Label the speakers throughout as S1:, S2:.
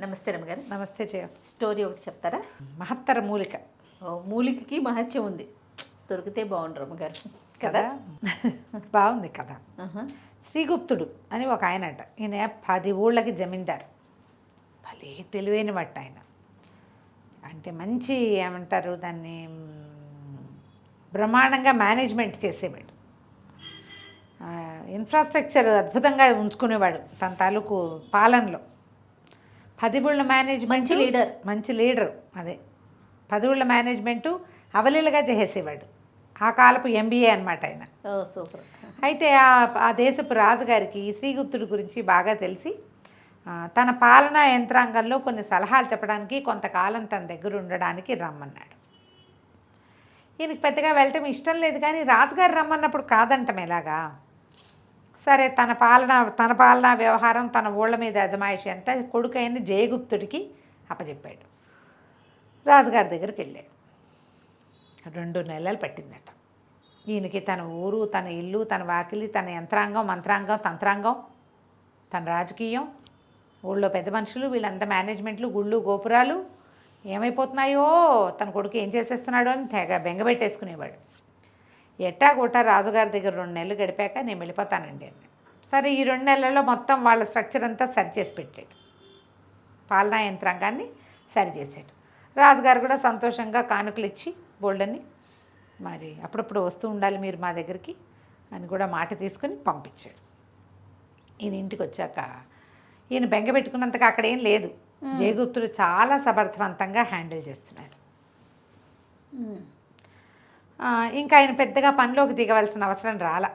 S1: నమస్తే రమ్మగారు.
S2: నమస్తే జయ.
S1: స్టోరీ ఒకటి చెప్తారా?
S2: మహత్తర మూలిక.
S1: ఓ, మూలికకి మహత్యం ఉంది. దొరికితే బాగుండు రమ్మగారు. కదా?
S2: బాగుంది కదా. శ్రీగుప్తుడు అని ఒక ఆయన అంట ఈయన పది ఊళ్ళకి జమీందారు. భలే తెలివైన వాట ఆయన. అంటే మంచి ఏమంటారు దాన్ని? బ్రహ్మాండంగా మేనేజ్మెంట్ చేసేవాడు. ఇన్ఫ్రాస్ట్రక్చర్ అద్భుతంగా ఉంచుకునేవాడు తన తాలూకు పాలనలో. పది ఊళ్ళ మేనేజ్మెంట్
S1: మంచి లీడర్.
S2: మంచి లీడరు అదే. పది ఊళ్ళ మేనేజ్మెంటు అవలీలగా చేసేసేవాడు. ఆ కాలపు ఎంబీఏ అనమాట ఆయన.
S1: సూపర్.
S2: అయితే ఆ ఆ దేశపు రాజుగారికి శ్రీగుప్తుడి గురించి బాగా తెలిసి తన పాలనా యంత్రాంగంలో కొన్ని సలహాలు చెప్పడానికి కొంతకాలం తన దగ్గర ఉండడానికి రమ్మన్నాడు. ఈయనకి పెద్దగా వెళ్ళటం ఇష్టం లేదు కానీ రాజుగారు రమ్మన్నప్పుడు కాదంటం ఎలాగా? సరే తన పాలన తన పాలనా వ్యవహారం తన ఊళ్ళ మీద అజమాయిషి అంతా కొడుకైన జయగుప్తుడికి అప్పచెప్పాడు రాజుగారి దగ్గరికి వెళ్ళాడు. రెండు నెలలు పట్టిందట. ఈయనకి తన ఊరు తన ఇల్లు తన వాకిలి తన యంత్రాంగం మంత్రాంగం తంత్రాంగం తన రాజకీయం ఊళ్ళో పెద్ద మనుషులు వీళ్ళంతా మేనేజ్మెంట్లు గుళ్ళు గోపురాలు ఏమైపోతున్నాయో తన కొడుకు ఏం చేసేస్తున్నాడో అని తెగ బెంగబెట్టేసుకునేవాడు ఎట్టా కొట్టా రాజుగారి దగ్గర రెండు నెలలు గడిపాక నేను వెళ్ళిపోతానండి సరే ఈ రెండు నెలల్లో మొత్తం వాళ్ళ స్ట్రక్చర్ అంతా సరి చేసి పెట్టాడు. పాలనా యంత్రాంగాన్ని సరి చేశాడు. రాజుగారు కూడా సంతోషంగా కానుకలు ఇచ్చి బోల్డని మరి అప్పుడప్పుడు వస్తూ ఉండాలి మీరు మా దగ్గరికి అని కూడా మాట తీసుకుని పంపించాడు. ఈయన ఇంటికి వచ్చాక ఈయన బెంగ పెట్టుకున్నంతగా అక్కడ ఏం లేదు. జయగుప్తుడు చాలా సమర్థవంతంగా హ్యాండిల్ చేస్తున్నాడు. ఇంకా ఆయన పెద్దగా పనిలోకి దిగవలసిన అవసరం రాలా.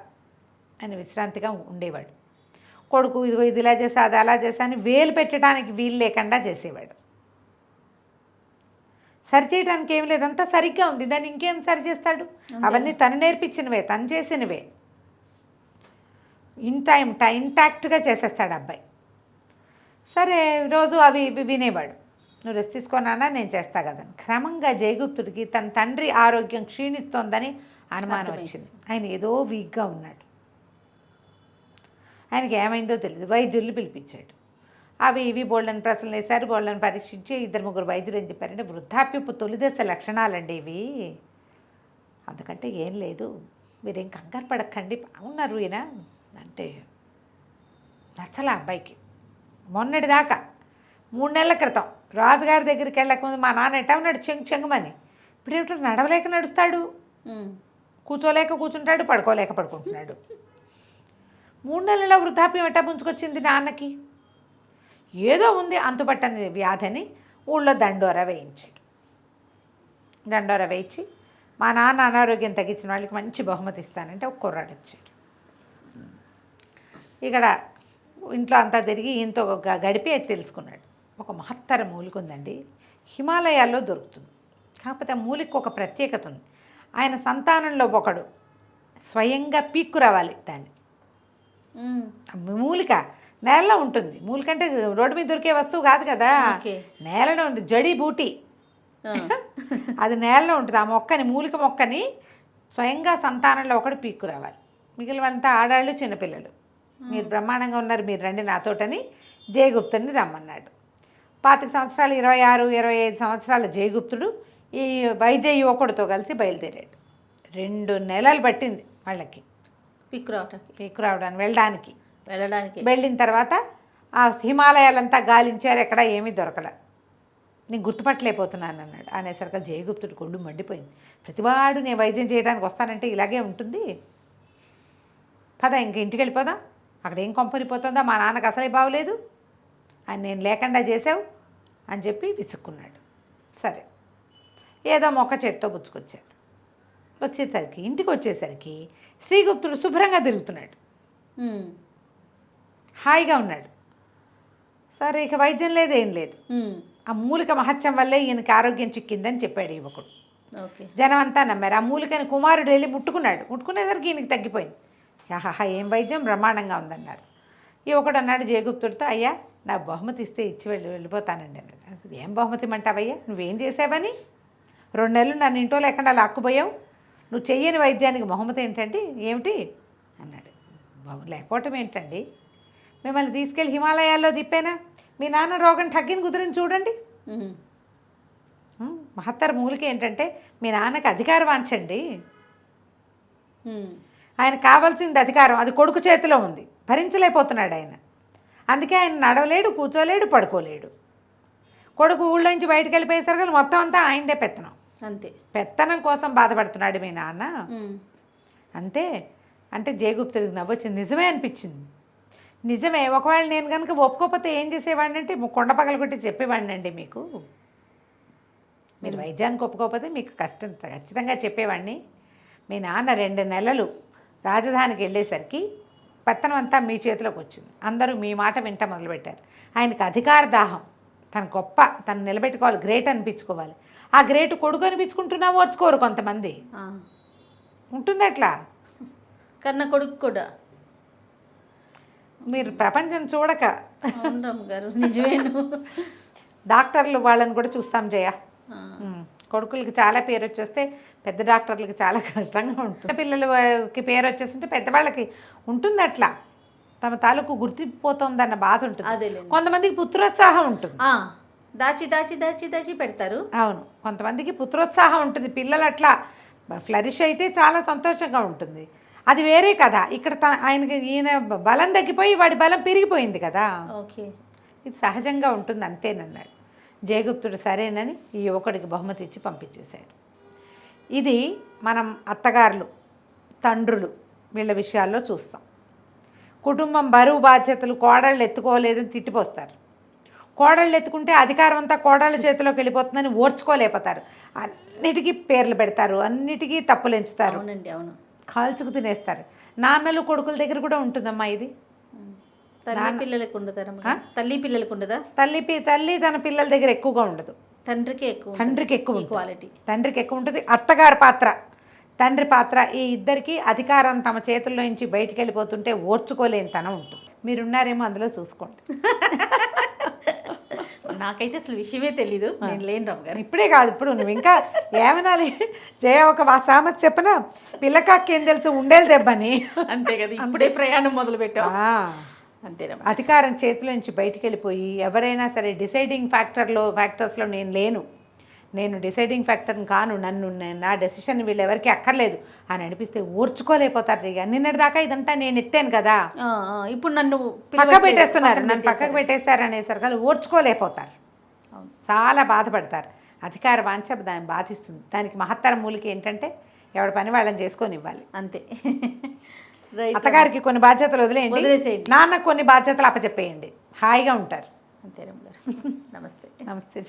S2: ఆయన విశ్రాంతిగా ఉండేవాడు. కొడుకు ఇదిగో ఇది ఇలా చేసా అది అలా చేసా అని వేలు పెట్టడానికి వీలు లేకుండా చేసేవాడు. సరి చేయడానికి ఏం లేదంతా సరిగ్గా ఉంది. దాన్ని ఇంకేం సరి చేస్తాడు? అవన్నీ తను నేర్పించినవే తను చేసినవే. ఇన్ టైం టైం ఇంటాక్ట్గా చేసేస్తాడు అబ్బాయి. సరే రోజు అవి ఇవి వినేవాడు. నువ్వు రెస్ట్ తీసుకోనానా నేను చేస్తా కదా. క్రమంగా జయగుప్తుడికి తన తండ్రి ఆరోగ్యం క్షీణిస్తోందని అనుమానం. వచ్చింది. ఆయన ఏదో వీక్గా ఉన్నాడు. ఆయనకి ఏమైందో తెలియదు వైద్యుల్ని పిలిపించాడు. అవి ఇవి బోళ్ళని ప్రశ్నలు వేశారు. బోళ్ళని పరీక్షించి ఇద్దరు ముగ్గురు వైద్యులు ఏం చెప్పారంటే వృద్ధాప్యపు తొలిదశ లక్షణాలండి ఇవి. అందుకంటే ఏం లేదు. మీరేం కంగారు పడకండి. బాగున్నారు ఈయన అంటే నచ్చల అబ్బాయికి. మొన్నటి దాకా మూడు నెలల క్రితం రాజుగారి దగ్గరికి వెళ్ళకముందు మా నాన్న ఎట్టా ఉన్నాడు? చెంగు చెంగుమని ఇప్పుడు ఏమిటో నడవలేక నడుస్తాడు. కూర్చోలేక కూర్చుంటాడు పడుకోలేక పడుకుంటున్నాడు. మూడు నెలల వృద్ధాప్యం ఎట్టా పుంజుకొచ్చింది నాన్నకి? ఏదో ఉంది అంతుపట్టని వ్యాధిని ఊళ్ళో దండోర వేయించాడు. దండోర వేయించి మా నాన్న అనారోగ్యం తగ్గించిన వాళ్ళకి మంచి బహుమతి ఇస్తానంటే ఒక కుర్రాడు వచ్చాడు ఇక్కడ ఇంట్లో అంతా తిరిగి ఈయనతో గడిపి తెలుసుకున్నాడు. ఒక మహత్తర మూలిక ఉందండి. హిమాలయాల్లో దొరుకుతుంది. కాకపోతే ఆ మూలిక ఒక ప్రత్యేకత ఉంది. ఆయన సంతానంలో ఒకడు స్వయంగా పీక్కు రావాలి దాన్ని. మూలిక నేలలో ఉంటుంది. మూలిక అంటే రోడ్డు మీద దొరికే వస్తువు కాదు కదా. నేలలో ఉంది జడీ బూటీ. అది నేలలో ఉంటుంది. ఆ మొక్కని మూలిక మొక్కని స్వయంగా సంతానంలో ఒకడు పీక్కు రావాలి. మిగిలిన వాళ్ళంతా ఆడాళ్ళు చిన్నపిల్లలు. మీరు బ్రహ్మాండంగా ఉన్నారు. మీరు రండి నాతోటని జయగుప్తుని రమ్మన్నాడు. పాతిక సంవత్సరాలు ఇరవై ఆరు ఇరవై ఐదు సంవత్సరాల జయగుప్తుడు ఈ వైద్య యువకుడితో కలిసి బయలుదేరాడు. రెండు నెలలు పట్టింది వాళ్ళకి.
S1: పిక్ రావటానికి.
S2: పీక్కు రావడానికి వెళ్ళడానికి.
S1: వెళ్ళడానికి.
S2: వెళ్ళిన తర్వాత ఆ హిమాలయాలంతా గాలించారు ఎక్కడ ఏమీ దొరకలే. నేను గుర్తుపట్టలేకపోతున్నాను అన్నాడు. అనేసరికి జయగుప్తుడు కొండు మండిపోయింది. ప్రతివాడు నేను వైద్యం చేయడానికి వస్తానంటే ఇలాగే ఉంటుంది. పద ఇంక ఇంటికి వెళ్ళిపోదాం. అక్కడ ఏం కొంపరిపోతుందో మా నాన్నకు అసలే బాగోలేదు. అని నేను లేకుండా చేసావు అని చెప్పి విసుక్కున్నాడు. సరే. ఏదో మొక్క చేత్తో పుచ్చుకొచ్చాడు. వచ్చేసరికి ఇంటికి వచ్చేసరికి శ్రీగుప్తుడు శుభ్రంగా తిరుగుతున్నాడు. హాయిగా ఉన్నాడు. సరే ఇక వైద్యం లేదు ఏం లేదు. ఆ మూలిక మహత్యం వల్లే ఈయనకి ఆరోగ్యం చిక్కిందని చెప్పాడు యువకుడు.
S1: ఓకే.
S2: జనం అంతా నమ్మారు. ఆ మూలికని కుమారుడు వెళ్ళి ముట్టుకున్నాడు. ముట్టుకునేసరికి ఈయనకి తగ్గిపోయింది. ఆహాహా ఏం వైద్యం బ్రహ్మాండంగా ఉందన్నారు. యువకుడు అన్నాడు జయగుప్తుడితో అయ్యా నా బహుమతి ఇస్తే ఇచ్చి వెళ్ళి వెళ్ళిపోతానండి అన్నాడు. ఏం బహుమతి ఇమ్మంటావయ్యా? నువ్వేం చేసావని? రెండు నెలలు నన్ను ఇంట్లో లేకుండా లాక్కుపోయావు. నువ్వు చెయ్యని వైద్యానికి బహుమతి ఏంటంటే ఏమిటి? అన్నాడు. లేకపోవటం ఏంటండి? మిమ్మల్ని తీసుకెళ్ళి హిమాలయాల్లో తిప్పానా? మీ నాన్న రోగం తగ్గిన కుదిరిని చూడండి. మహత్తర మూలిక ఏంటంటే మీ నాన్నకి అధికారం వాంచండి. ఆయన కావాల్సింది అధికారం అది కొడుకు చేతిలో ఉంది. భరించలేకపోతున్నాడు ఆయన. అందుకే ఆయన నడవలేడు కూర్చోలేడు పడుకోలేడు. కొడుకు ఊళ్ళో నుంచి బయటకు వెళ్ళిపోయేసరికి మొత్తం అంతా ఆయనదే పెత్తనం.
S1: అంతే.
S2: పెత్తనం కోసం బాధపడుతున్నాడు మీ నాన్న. అంతే. అంటే జయగుప్తుడికి నవ్వొచ్చింది. నిజమే అనిపించింది. నిజమే. ఒకవేళ నేను కనుక ఒప్పుకోకపోతే ఏం చేసేవాడిని అంటే కొండ పగల కొట్టి చెప్పేవాడిని అండి మీకు. మీరు వైద్యానికి ఒప్పుకోకపోతే మీకు కష్టం ఖచ్చితంగా చెప్పేవాడిని. మీ నాన్న రెండు నెలలు రాజధానికి వెళ్ళేసరికి పెత్తనం అంతా మీ చేతిలోకి వచ్చింది అందరూ మీ మాట వింట మొదలుపెట్టారు. ఆయనకు అధికార దాహం. తన గొప్ప తను నిలబెట్టుకోవాలి గ్రేట్ అనిపించుకోవాలి. ఆ గ్రేట్ కొడుకు అనిపించుకుంటున్నా ఓర్చుకోరు కొంతమంది. ఉంటుంది అట్లా
S1: కన్న కొడుకు కూడా.
S2: మీరు ప్రపంచం చూడక.
S1: రమ్మగారు నిజమేను.
S2: డాక్టర్లు వాళ్ళని కూడా చూస్తాం జయ. కొడుకులకి చాలా పేరు వచ్చేస్తే పెద్ద డాక్టర్లకి చాలా కష్టంగా ఉంటుంది. పిల్లలకి పేరు వచ్చేస్తుంటే పెద్దవాళ్ళకి ఉంటుంది అట్లా తమ తాలూకు గుర్తిపోతుందన్న బాధ ఉంటుంది. కొంతమందికి పుత్రోత్సాహం ఉంటుంది.
S1: దాచి దాచి దాచి దాచి పెడతారు.
S2: అవును. కొంతమందికి పుత్రోత్సాహం ఉంటుంది. పిల్లలు అట్లా ఫ్లరిష్ అయితే చాలా సంతోషంగా ఉంటుంది. అది వేరే కదా. ఇక్కడ ఆయనకి ఈయన బలం తగ్గిపోయి వాడి బలం పెరిగిపోయింది కదా.
S1: ఓకే.
S2: ఇది సహజంగా ఉంటుంది అంతేనన్నాడు. జయగుప్తుడు సరేనని ఈ యువకుడికి బహుమతి ఇచ్చి పంపించేశాడు. ఇది మనం అత్తగారులు తండ్రులు వీళ్ళ విషయాల్లో చూస్తాం. కుటుంబం బరువు బాధ్యతలు కోడళ్ళు ఎత్తుకోలేదని తిట్టిపోస్తారు. కోడళ్ళు ఎత్తుకుంటే అధికారం అంతా కోడళ్ళ చేతిలోకి వెళ్ళిపోతుందని ఓర్చుకోలేకపోతారు. అన్నిటికీ పేర్లు పెడతారు అన్నిటికీ తప్పులు ఎంచుతారు.
S1: అవునండి అవును.
S2: కాల్చుకు తినేస్తారు. నాన్నలు కొడుకుల దగ్గర కూడా ఉంటుందమ్మా ఇది.
S1: తల్లి పిల్లలకు ఉండదా? తల్లి పిల్లలకు ఉండదా?
S2: తల్లి తల్లి తన పిల్లల దగ్గర ఎక్కువగా ఉండదు.
S1: తండ్రికి ఎక్కువ
S2: తండ్రికి ఎక్కువ ఉంటుంది.
S1: ఈక్వాలిటీ
S2: తండ్రికి ఎక్కువ ఉంటుంది. అత్తగారి పాత్ర. తండ్రి పాత్ర ఈ ఇద్దరికి అధికారం తమ చేతుల్లో నుంచి బయటికి వెళ్ళిపోతుంటే ఓర్చుకోలేని తనం ఉంటుంది. మీరున్నారేమో అందులో చూసుకోండి.
S1: నాకైతే అసలు విషయమే తెలీదు. నేను లేను రమ్మగారు
S2: ఇప్పుడే కాదు ఇప్పుడు నువ్వు ఇంకా ఏమనాలి? జయ ఒక సామెత చెప్పనా? పిల్లకాకి ఏం తెలుసు? ఉండేది దెబ్బని.
S1: అంతే కదా ఇప్పుడే ప్రయాణం మొదలు పెట్టాం
S2: ఆ,
S1: అంతేనమ్మా.
S2: అధికారం చేతిలో నుంచి బయటికి వెళ్ళిపోయి ఎవరైనా సరే డిసైడింగ్ ఫ్యాక్టర్లో ఫ్యాక్టర్స్లో నేను లేను. నేను డిసైడింగ్ ఫ్యాక్టర్ని కాను నన్ను నే- డెసిషన్ వీళ్ళు ఎవరికి అక్కర్లేదు అని అనిపిస్తే ఓర్చుకోలేకపోతారు జయ నిన్నటి దాకా ఇదంతా నేను ఎత్తాను కదా.
S1: ఇప్పుడు నన్ను
S2: పక్క. పెట్టేస్తున్నారు. నన్ను పక్కకు పెట్టేస్తారు అనేసరికి ఓర్చుకోలేకపోతారు. చాలా బాధపడతారు. అధికార వాంఛ దాన్ని బాధిస్తుంది. దానికి మహత్తర మూలిక ఏంటంటే ఎవడి పని వాళ్ళని చేసుకొని ఇవ్వాలి.
S1: అంతే.
S2: అత్తగారికి కొన్ని బాధ్యతలు వదిలేయండి. నాన్న కొన్ని బాధ్యతలు అప్పచెప్పేయండి. హాయిగా ఉంటారు.
S1: అంతే రమ్మగారు నమస్తే.
S2: నమస్తే